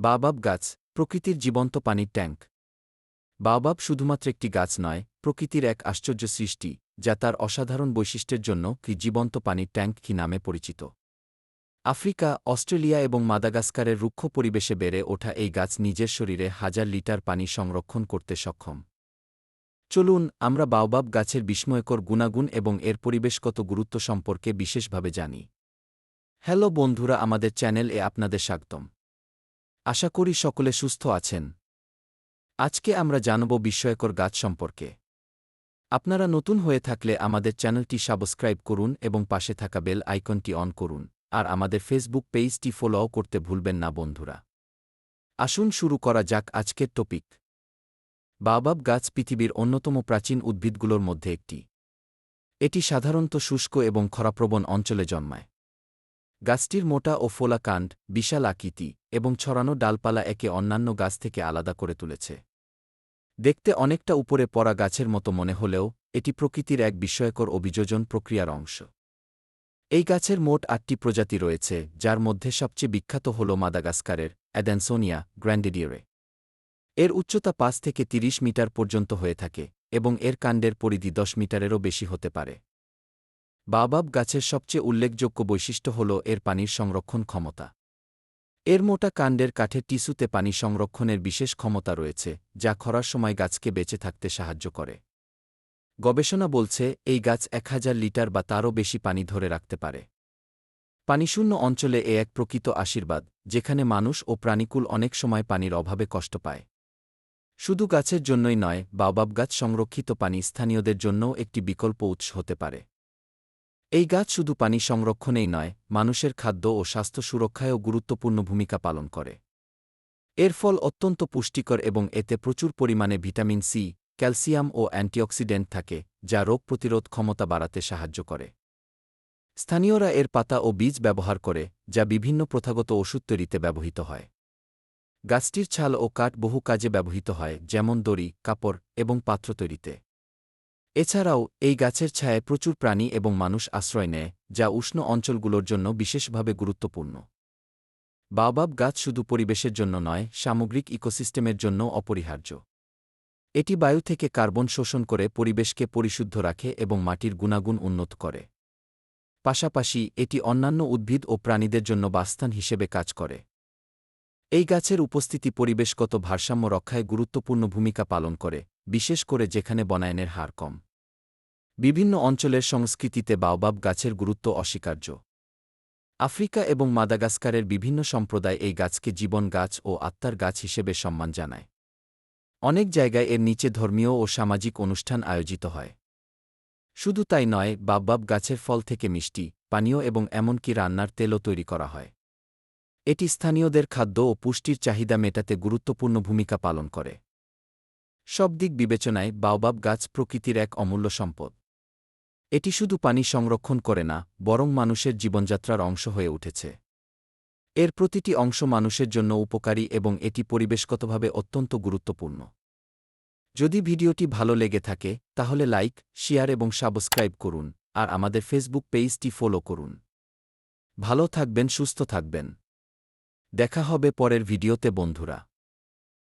বাবাব গাছ, প্রকৃতির জীবন্ত পানির ট্যাঙ্ক। বাবাব শুধুমাত্র একটি গাছ নয়, প্রকৃতির এক আশ্চর্য সৃষ্টি, যা তার অসাধারণ বৈশিষ্ট্যের জন্য কি জীবন্ত পানির ট্যাঙ্ক কি নামে পরিচিত। আফ্রিকা, অস্ট্রেলিয়া এবং মাদাগাস্কারের রুক্ষ পরিবেশে বেড়ে ওঠা এই গাছ নিজের শরীরে হাজার লিটার পানি সংরক্ষণ করতে সক্ষম। চলুন, আমরা বাওবাব গাছের বিস্ময়কর গুণাগুণ এবং এর পরিবেশগত গুরুত্ব সম্পর্কে বিশেষভাবে জানি। হ্যালো বন্ধুরা, আমাদের চ্যানেল এ আপনাদের স্বাগতম। আশা করি সকলে সুস্থ আছেন। আজকে আমরা জানব বিস্ময়কর গাছ সম্পর্কে। আপনারা নতুন হয়ে থাকলে আমাদের চ্যানেলটি সাবস্ক্রাইব করুন এবং পাশে থাকা বেল আইকনটি অন করুন, আর আমাদের ফেসবুক পেজটি ফলোও করতে ভুলবেন না বন্ধুরা। আসুন শুরু করা যাক আজকের টপিক। বাবাব গাছ পৃথিবীর অন্যতম প্রাচীন উদ্ভিদগুলোর মধ্যে একটি। এটি সাধারণত শুষ্ক এবং খরাপ্রবণ অঞ্চলে জন্মায়। গাছটির মোটা ও ফোলা কাণ্ড, বিশাল আকৃতি এবং ছড়ানো ডালপালা একে অন্যান্য গাছ থেকে আলাদা করে তুলেছে। দেখতে অনেকটা উপরে পড়া গাছের মতো মনে হলেও, এটি প্রকৃতির এক বিস্ময়কর অভিযোজন প্রক্রিয়ার অংশ। এই গাছের মোট আটটি প্রজাতি রয়েছে, যার মধ্যে সবচেয়ে বিখ্যাত হল মাদাগাস্কারের অ্যাডেনসোনিয়া গ্র্যান্ডেডিয়ারে। এর উচ্চতা পাঁচ থেকে ৩০ মিটার পর্যন্ত হয়ে থাকে এবং এর কাণ্ডের পরিধি দশ মিটারেরও বেশি হতে পারে। বাবাব গাছের সবচেয়ে উল্লেখযোগ্য বৈশিষ্ট্য হল এর পানির সংরক্ষণ ক্ষমতা। এর মোটা কাণ্ডের কাঠের টিস্যুতে পানি সংরক্ষণের বিশেষ ক্ষমতা রয়েছে, যা খরার সময় গাছকে বেঁচে থাকতে সাহায্য করে। গবেষণা বলছে, এই গাছ এক হাজার লিটার বা তারও বেশি পানি ধরে রাখতে পারে। পানিশূন্য অঞ্চলে এ এক প্রকৃত আশীর্বাদ, যেখানে মানুষ ও প্রাণীকুল অনেক সময় পানির অভাবে কষ্ট পায়। শুধু গাছের জন্যই নয়, বাবাব গাছ সংরক্ষিত পানি স্থানীয়দের জন্যও একটি বিকল্প উৎস হতে পারে। এই গাছ শুধু পানি সংরক্ষণেই নয়, মানুষের খাদ্য ও স্বাস্থ্য সুরক্ষায়ও গুরুত্বপূর্ণ ভূমিকা পালন করে। এর ফল অত্যন্ত পুষ্টিকর এবং এতে প্রচুর পরিমাণে ভিটামিন সি, ক্যালসিয়াম ও অ্যান্টিঅক্সিডেন্ট থাকে, যা রোগ প্রতিরোধ ক্ষমতা বাড়াতে সাহায্য করে। স্থানীয়রা এর পাতা ও বীজ ব্যবহার করে, যা বিভিন্ন প্রথাগত ওষুধ তৈরিতে ব্যবহৃত হয়। গাছটির ছাল ও কাঠ বহু কাজে ব্যবহৃত হয়, যেমন দড়ি, কাপড় এবং পাত্র তৈরিতে। এছাড়াও, এই গাছের ছায়ায় প্রচুর প্রাণী এবং মানুষ আশ্রয় নেয়, যা উষ্ণ অঞ্চলগুলোর জন্য বিশেষভাবে গুরুত্বপূর্ণ। বাবাব গাছ শুধু পরিবেশের জন্য নয়, সামগ্রিক ইকোসিস্টেমের জন্য অপরিহার্য। এটি বায়ু থেকে কার্বন শোষণ করে পরিবেশকে পরিশুদ্ধ রাখে এবং মাটির গুণাগুণ উন্নত করে। পাশাপাশি, এটি অন্যান্য উদ্ভিদ ও প্রাণীদের জন্য বাস্থান হিসেবে কাজ করে। এই গাছের উপস্থিতি পরিবেশগত ভারসাম্য রক্ষায় গুরুত্বপূর্ণ ভূমিকা পালন করে, বিশেষ করে যেখানে বনায়নের হার কম। বিভিন্ন অঞ্চলের সংস্কৃতিতে বাওবাব গাছের গুরুত্ব অস্বীকার্য। আফ্রিকা এবং মাদাগাস্কারের বিভিন্ন সম্প্রদায় এই গাছকে জীবন গাছ ও আত্মার গাছ হিসেবে সম্মান জানায়। অনেক জায়গায় এর নিচে ধর্মীয় ও সামাজিক অনুষ্ঠান আয়োজিত হয়। শুধু তাই নয় বাববাব গাছের ফল থেকে মিষ্টি, পানীয় এবং এমনকি রান্নার তেলও তৈরি করা হয়। এটি স্থানীয়দের খাদ্য ও পুষ্টির চাহিদা মেটাতে গুরুত্বপূর্ণ ভূমিকা পালন করে। সব দিক বিবেচনায় বাওবাব গাছ প্রকৃতির এক অমূল্য সম্পদ। এটি শুধু পানি সংরক্ষণ করে না, বরং মানুষের জীবনযাত্রার অংশ হয়ে উঠেছে। এর প্রতিটি অংশ মানুষের জন্য উপকারী এবং এটি পরিবেশগতভাবে অত্যন্ত গুরুত্বপূর্ণ। যদি ভিডিওটি ভালো লেগে থাকে, তাহলে লাইক, শেয়ার এবং সাবস্ক্রাইব করুন, আর আমাদের ফেসবুক পেজটি ফলো করুন। ভালো থাকবেন, সুস্থ থাকবেন। দেখা হবে পরের ভিডিওতে, বন্ধুরা।